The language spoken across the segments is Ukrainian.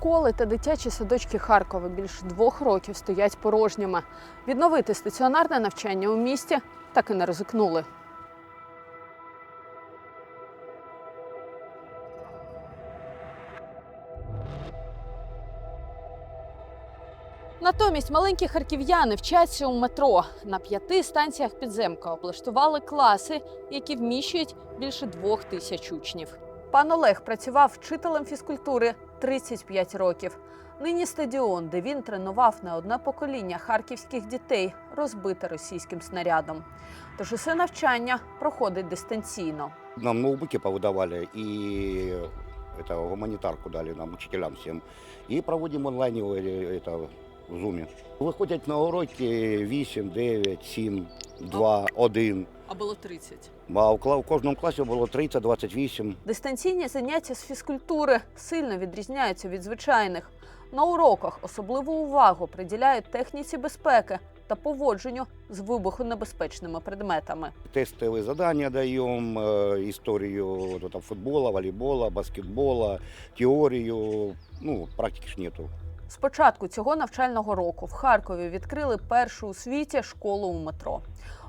Школи та дитячі садочки Харкова більше двох років стоять порожніми. Відновити стаціонарне навчання у місті так і не ризикнули. Натомість маленькі харків'яни вчаться у метро. На п'яти станціях підземка облаштували класи, які вміщують більше двох тисяч учнів. Пан Олег працював вчителем фізкультури 35 років. Нині стадіон, де він тренував не одне покоління харківських дітей, розбите російським снарядом. Тож усе навчання проходить дистанційно. Нам ноутбуки повыдавали и это, гуманитарку дали нам, учителям всем. И проводим онлайн его, э, это, в зуме. Виходять на уроки 8, 9, 7, 2, 1. А було 30. А у кла- у кожному класі було 30, 28. Дистанційні заняття з фізкультури сильно відрізняються від звичайних. На уроках особливу увагу приділяють техніці безпеки та поводженню з вибухонебезпечними предметами. Тестовые задания даем, э, историю вот, это, футбола, волейбола, баскетбола, теорию. Ну, практики ж нету. З початку цього навчального року в Харкові відкрили першу у світі школу у метро.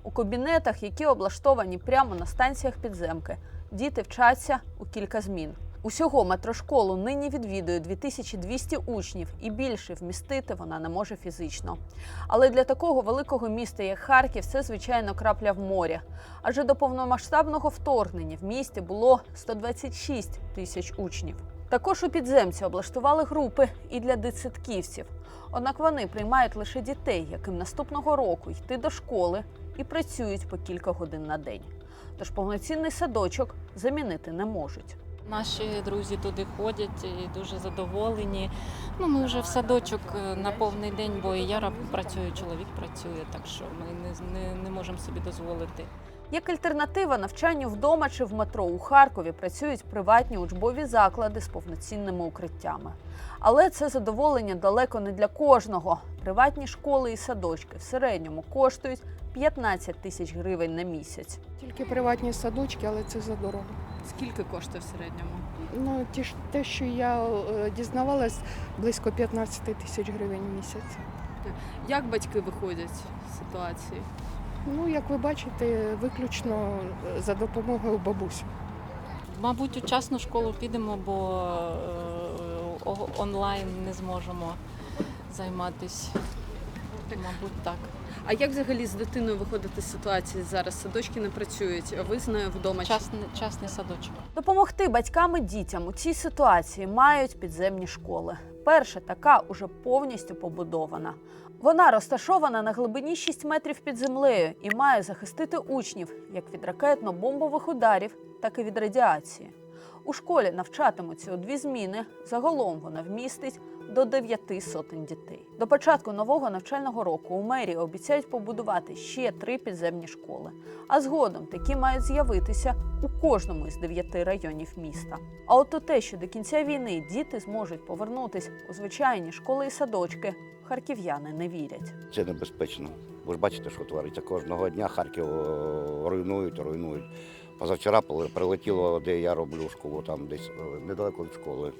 У кабінетах, які облаштовані прямо на станціях підземки, діти вчаться у кілька змін. Усього метрошколу нині відвідує 2200 учнів, і більше вмістити вона не може фізично. Але для такого великого міста, як Харків, це звичайно крапля в морі. Адже до повномасштабного вторгнення в місті було 126 тисяч учнів. Також у підземці облаштували групи і для дитсадківців. Однак вони приймають лише дітей, яким наступного року йти до школи і працюють по кілька годин на день. Тож повноцінний садочок замінити не можуть. Наші друзі туди ходять і дуже задоволені. Ну, ми вже в садочок е, на повний день, бо і я працюю, чоловік працює, так що ми не, не, не можемо собі дозволити. Як альтернатива навчанню вдома чи в метро у Харкові працюють приватні учбові заклади з повноцінними укриттями. Але це задоволення далеко не для кожного. Приватні школи і садочки в середньому коштують 15 тисяч гривень на місяць. Тільки приватні садочки, але це задорого. Скільки коштує в середньому? Ну, ті ж- те, що я е, дізнавалась, близько 15 тисяч гривень в місяць. Як батьки виходять з ситуації? Ну, як ви бачите, виключно е, за допомогою бабусь. Мабуть, у частну школу підемо, бо е, онлайн не зможемо займатися. Мабуть, так. А як взагалі з дитиною виходити з ситуації зараз? Садочки не працюють, а ви з нею вдома. Частний, частний садочок. Допомогти батькам і дітям у цій ситуації мають підземні школи. Перша така уже повністю побудована. Вона розташована на глибині 6 метрів під землею і має захистити учнів як від ракетно-бомбових ударів, так і від радіації. У школі навчатимуться у дві зміни. Загалом вона вмістить до 9 сотень дітей. До початку нового навчального року у мерії обіцяють побудувати ще три підземні школи. А згодом такі мають з'явитися у кожному із дев'яти районів міста. А от те, що до кінця війни діти зможуть повернутись у звичайні школи і садочки, харків'яни не вірять. Це небезпечно. Ви ж бачите, що твориться. Кожного дня Харків руйнують, руйнують. Позавчора прилетіло, де я роблю школу, там десь е, недалеко від школи.